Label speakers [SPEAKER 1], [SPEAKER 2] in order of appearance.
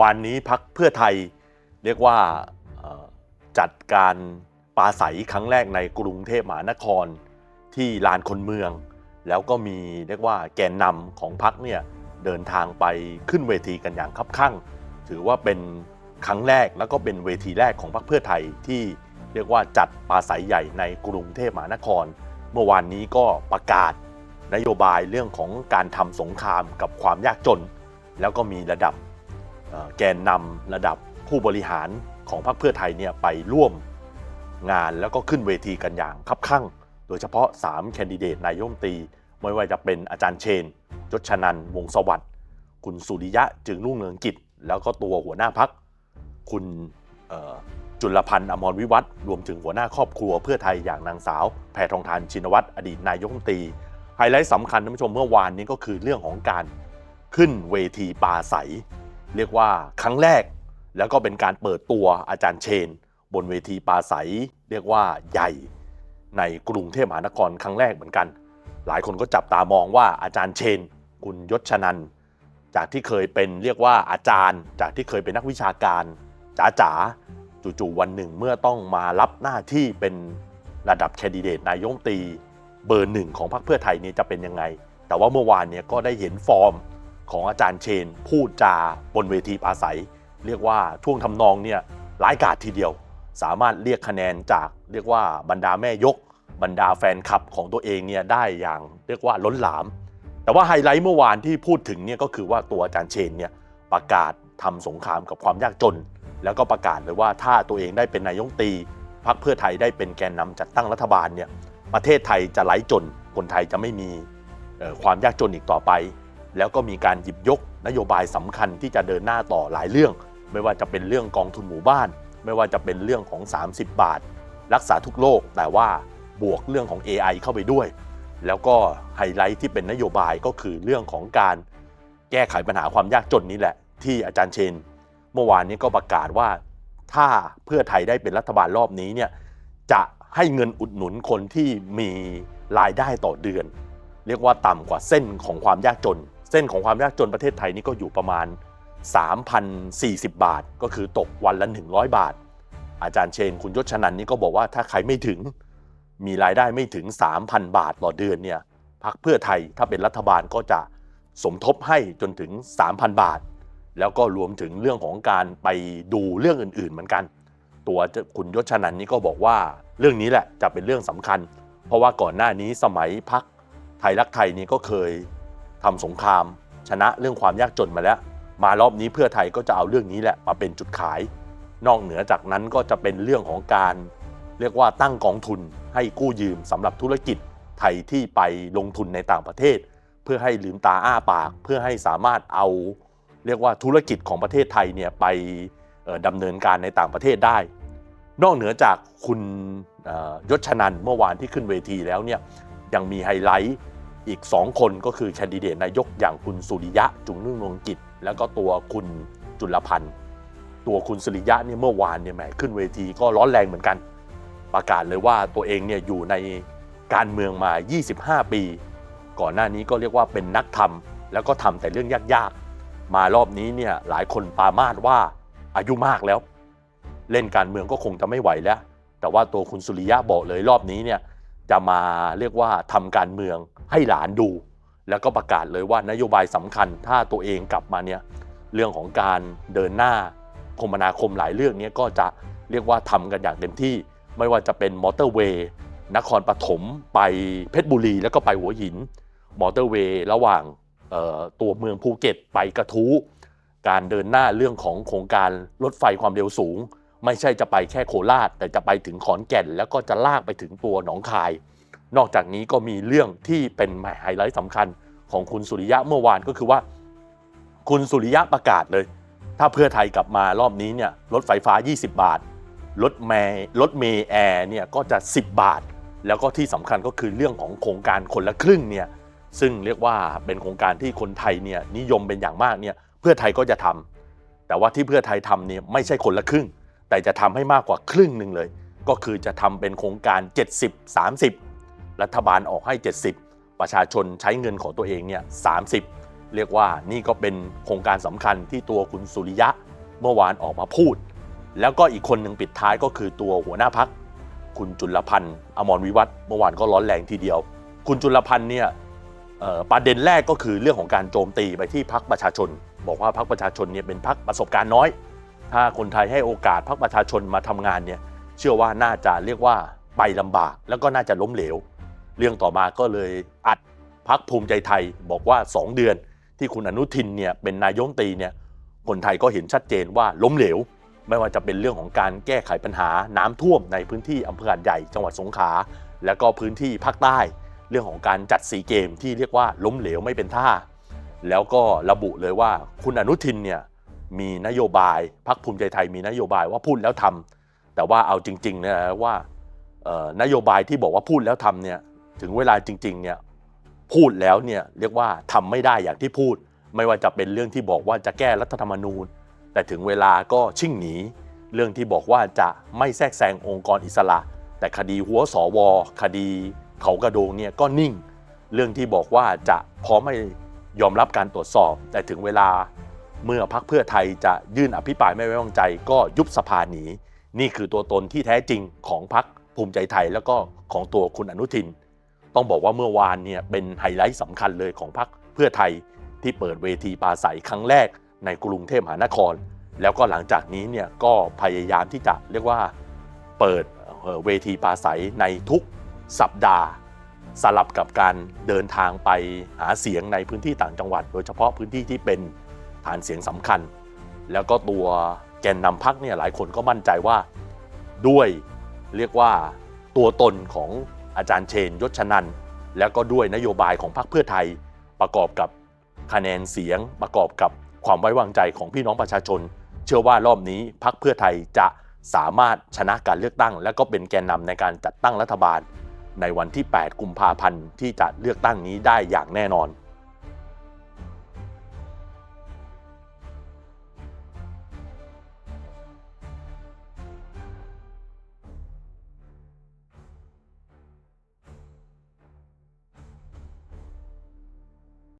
[SPEAKER 1] วันนี้พักเพื่อไทยเรียกว่าจัดการปาศัยครั้งแรกในกรุงเทพมหานครที่ลานคนเมือง แล้วก็มีเรียกว่าแกนนำของพักเนี่ยเดินทางไปขึ้นเวทีกันอย่างคับคั่ง ถือว่าเป็นครั้งแรกแล้วก็เป็นเวทีแรกของพรรคเพื่อไทยที่เรียกว่าจัดปาศัยใหญ่ในกรุงเทพมหานคร เมื่อวานนี้ก็ประกาศนโยบายเรื่องของการทำสงครามกับความยากจน แล้วก็มีระดับ แกนนำระดับผู้บริหารของพรรคเพื่อไทยเนี่ยไปร่วมงานแล้วก็ขึ้นเวทีกันอย่างคับคั่ง โดยเฉพาะ 3 แคนดิเดตนายมตรี ไม่ว่าจะเป็นอาจารย์เชนยศชนัน วงศ์สวัสดิ์คุณสุริยะจึงรุ่งเรืองกิจ แล้วก็ตัวหัวหน้าพัก คุณจุลพันธ์อมรวิวัฒรวมถึงหัวหน้าครอบครัวเพื่อไทยอย่างนางสาว แพทองทานชินวัตรอดีตนายกรัฐมนตรีไฮไลท์สำคัญท่านผู้ชมเมื่อวานนี้ก็คือเรื่องของการขึ้นเวทีปราศัย เรียกว่าครั้งแรก แล้วก็เป็นการเปิดตัวอาจารย์เชน บนเวทีปราศัยเรียกว่าใหญ่ ในกรุงเทพมหานครครั้งแรกเหมือนกัน หลายคนก็จับตามองว่าอาจารย์เชน คุณยศชนันท์จากที่เคยเป็นเรียกว่าอาจารย์ จากที่เคยเป็นนักวิชาการจ๋าจ๋าจู่ๆวันหนึ่งเมื่อต้องมารับหน้าที่เป็นระดับแคนดิเดตนายกรัฐมตีเบอร์หนึ่งของพรรคเพื่อไทยนี่จะเป็นยังไง แต่ว่าเมื่อวานเนี่ยก็ได้เห็นฟอร์ม ของอาจารย์เชน พูดจาบนเวทีปราศัย เรียกว่าท่วงทำนองเนี่ยร้ายกาจทีเดียว สามารถเรียกคะแนนจากเรียกว่าบรรดาแม่ยก บรรดาแฟนคลับของตัวเองเนี่ยได้อย่างเรียกว่าล้นหลาม แต่ว่าไฮไลท์เมื่อวานที่พูดถึงเนี่ยก็คือว่าตัวอาจารย์เชนเนี่ยประกาศทำสงครามกับความยากจน แล้วก็ประกาศเลยว่าถ้าตัวเองได้เป็นนายกตีพรรคเพื่อไทยได้เป็นแกนนำจัดตั้งรัฐบาลเนี่ยประเทศไทยจะไร้จน คนไทยจะไม่มีความยากจนอีกต่อไป แล้วก็มีการหยิบยกนโยบายสำคัญที่จะเดินหน้าต่อหลายเรื่อง ไม่ว่าจะเป็นเรื่องกองทุนหมู่บ้าน ไม่ว่าจะเป็นเรื่องของ 30 บาท รักษาทุกโรคแต่ว่าบวกเรื่องของ AI เข้าไปด้วย แล้วก็ไฮไลท์ที่เป็นนโยบายก็คือเรื่องของการแก้ไขปัญหาความยากจนนี้แหละ ที่อาจารย์เชน เมื่อวานนี้ก็ประกาศว่า ถ้าเพื่อไทยได้เป็นรัฐบาลรอบนี้เนี่ยจะให้เงินอุดหนุนคนที่มีรายได้ต่อเดือน เรียกว่าต่ำกว่าเส้นของความยากจน เส้นของความยากจนประเทศไทยนี่ก็อยู่ประมาณ 3,040 บาท ก็คือตกวันละ 100 บาท อาจารย์เชนคุณยศชนันนี่ก็บอกว่าถ้าใครไม่ถึงมีรายได้ไม่ถึง 3,000 บาทต่อเดือนเนี่ยพักเพื่อไทยถ้าเป็นรัฐบาลก็จะสมทบให้จนถึง 3,000 บาท แล้วก็รวมถึงเรื่องของการไปดูเรื่องอื่นๆ เหมือนกัน ตัวคุณยศชนันนี่ก็บอกว่าเรื่องนี้แหละจะเป็นเรื่องสำคัญ เพราะว่าก่อนหน้านี้สมัยพักไทยรักไทยนี่ก็เคย ทำสงคราม ชนะเรื่องความยากจนมาแล้ว มารอบนี้เพื่อไทยก็จะเอาเรื่องนี้แหละมาเป็นจุดขาย นอกเหนือจากนั้นก็จะเป็นเรื่องของการ เรียกว่าตั้งกองทุนให้กู้ยืมสำหรับธุรกิจไทยที่ไปลงทุนในต่างประเทศ เพื่อให้ลืมตาอ้าปาก เพื่อให้สามารถเอา เรียกว่าธุรกิจของประเทศไทยเนี่ยไปเอ่อดำเนินการในต่างประเทศได้ นอกเหนือจากคุณยศชนันเมื่อวานที่ขึ้นเวทีแล้วเนี่ยยังมีไฮไลท์ อีก 2 คนก็คือแคนดิเดตนายกอย่างคุณสุริยะจุงนุ่งนงกิจ แล้วก็ตัวคุณจุลพันธ์ตัวคุณสุริยะเนี่ยเมื่อวานเนี่ยแหมขึ้นเวทีก็ร้อนแรงเหมือนกัน ประกาศเลยว่าตัวเองเนี่ยอยู่ในการเมืองมา 25 ปี ก่อนหน้านี้ก็เรียกว่าเป็นนักทำแล้วก็ทำแต่เรื่องยากๆ มารอบนี้เนี่ยหลายคนปามาสว่าอายุมากแล้ว เล่นการเมืองก็คงจะไม่ไหวแล้ว แต่ว่าตัวคุณสุริยะบอกเลยรอบนี้เนี่ย จะมาเรียกว่าทำการเมืองให้หลานดู แล้วก็ประกาศเลยว่านโยบายสำคัญถ้าตัวเองกลับมาเนี่ยเรื่องของการเดินหน้าคมนาคมหลายเรื่องนี้ก็จะเรียกว่าทำกันอย่างเต็มที่ ไม่ว่าจะเป็นมอเตอร์เวย์นครปฐมไปเพชรบุรี แล้วก็ไปหัวหิน มอเตอร์เวย์ระหว่างตัวเมืองภูเก็ตไปกระทู้การเดินหน้าเรื่องของโครงการรถไฟความเร็วสูง ไม่ใช่จะไปแค่โคราช แต่จะไปถึงขอนแก่น แล้วก็จะลากไปถึงตัวหนองคาย นอกจากนี้ก็มีเรื่องที่เป็นไฮไลท์สำคัญของคุณสุริยะเมื่อวานก็คือว่า คุณสุริยะประกาศเลย ถ้าเพื่อไทยกลับมารอบนี้เนี่ยรถไฟฟ้า 20 บาทรถเมรถเมย์แอร์เนี่ยก็จะ 10 บาท แล้วก็ที่สำคัญก็คือเรื่องของโครงการคนละครึ่งเนี่ยซึ่งเรียกว่าเป็นโครงการที่คนไทยเนี่ยนิยมเป็นอย่างมากเนี่ยเพื่อไทยก็จะทำแต่ว่าที่เพื่อไทยทำเนี่ยไม่ใช่คนละครึ่ง แต่จะทำให้มากกว่าครึ่งหนึ่งเลย ก็คือจะทำเป็นโครงการ 70 30 รัฐบาลออกให้ 70 ประชาชนใช้เงินของตัวเองเนี่ย30 เรียกว่านี่ก็เป็นโครงการสำคัญที่ตัวคุณสุริยะเมื่อวานออกมาพูด แล้วก็อีกคนหนึ่งปิดท้ายก็คือตัวหัวหน้าพัก คุณจุลพันธ์อมรวิวัฒน์เมื่อวานก็ร้อนแรงทีเดียว คุณจุลพันธ์เนี่ยประเด็นแรกก็คือเรื่องของการโจมตีไปที่พักประชาชน บอกว่าพักประชาชนเนี่ยเป็นพักประสบการณ์น้อย ถ้าคนไทยให้โอกาสพักประชาชนมาทำงานเนี่ยเชื่อว่าน่าจะเรียกว่าไปลำบาก แล้วก็น่าจะล้มเหลว เรื่องต่อมาก็เลยอัดพักภูมิใจไทยบอกว่า 2 เดือนที่คุณอนุทินเนี่ยเป็นนายกรัฐมตีเนี่ยคนไทยก็เห็นชัดเจนว่าล้มเหลว ไม่ว่าจะเป็นเรื่องของการแก้ไขปัญหาน้ำท่วมในพื้นที่อำเภอหาดใหญ่จังหวัดสงขลาแล้วก็พื้นที่ภาคใต้ เรื่องของการจัดซีเกมที่เรียกว่าล้มเหลวไม่เป็นท่า แล้วก็ระบุเลยว่าคุณอนุทินเนี่ย มีนโยบายพักภูมิใจไทยมีนโยบายว่าพูดแล้วทำแต่ว่าเอาจริงๆเนี่ยนะว่านโยบายที่บอกว่าพูดแล้วทำเนี่ยถึงเวลาจริงๆเนี่ยพูดแล้วเนี่ยเรียกว่าทำไม่ได้อย่างที่พูด ไม่ว่าจะเป็นเรื่องที่บอกว่าจะแก้รัฐธรรมนูญ แต่ถึงเวลาก็ชิ่งหนี เรื่องที่บอกว่าจะไม่แทรกแซงองค์กรอิสระ แต่คดีหัวสวคดีเขากระโดงเนี่ยก็นิ่ง เรื่องที่บอกว่าจะพร้อมไม่ยอมรับการตรวจสอบ แต่ถึงเวลา เมื่อพักเพื่อไทยจะยื่นอภิปรายไม่ไว้วางใจ ก็ยุบสภาหนีนี่คือตัวตนที่แท้จริงของพักภูมิใจไทยแล้วก็ของตัวคุณอนุทิน ต้องบอกว่าเมื่อวานเนี่ยเป็นไฮไลท์สำคัญเลยของพักเพื่อไทยที่เปิดเวทีปราศัยครั้งแรกในกรุงเทพมหานคร แล้วก็หลังจากนี้เนี่ยก็พยายามที่จะเรียกว่าเปิดเอ่อเวทีปราศัยในทุกสัปดาห์ สลับกับการเดินทางไปหาเสียงในพื้นที่ต่างจังหวัด โดยเฉพาะพื้นที่ที่เป็น ฐานเสียงสำคัญ แล้วก็ตัวแกนนำพักเนี่ยหลายคนก็มั่นใจว่าด้วยเรียกว่าตัวตนของอาจารย์เชนยศชนันแล้วก็ด้วยนโยบายของพรรคเพื่อไทยประกอบกับคะแนนเสียงประกอบกับความไว้วางใจของพี่น้องประชาชน เชื่อว่ารอบนี้พรรคเพื่อไทยจะสามารถชนะการเลือกตั้ง และก็เป็นแกนนำในการจัดตั้งรัฐบาล ในวันที่ 8 กุมภาพันธ์ที่จะเลือกตั้งนี้ได้อย่างแน่นอน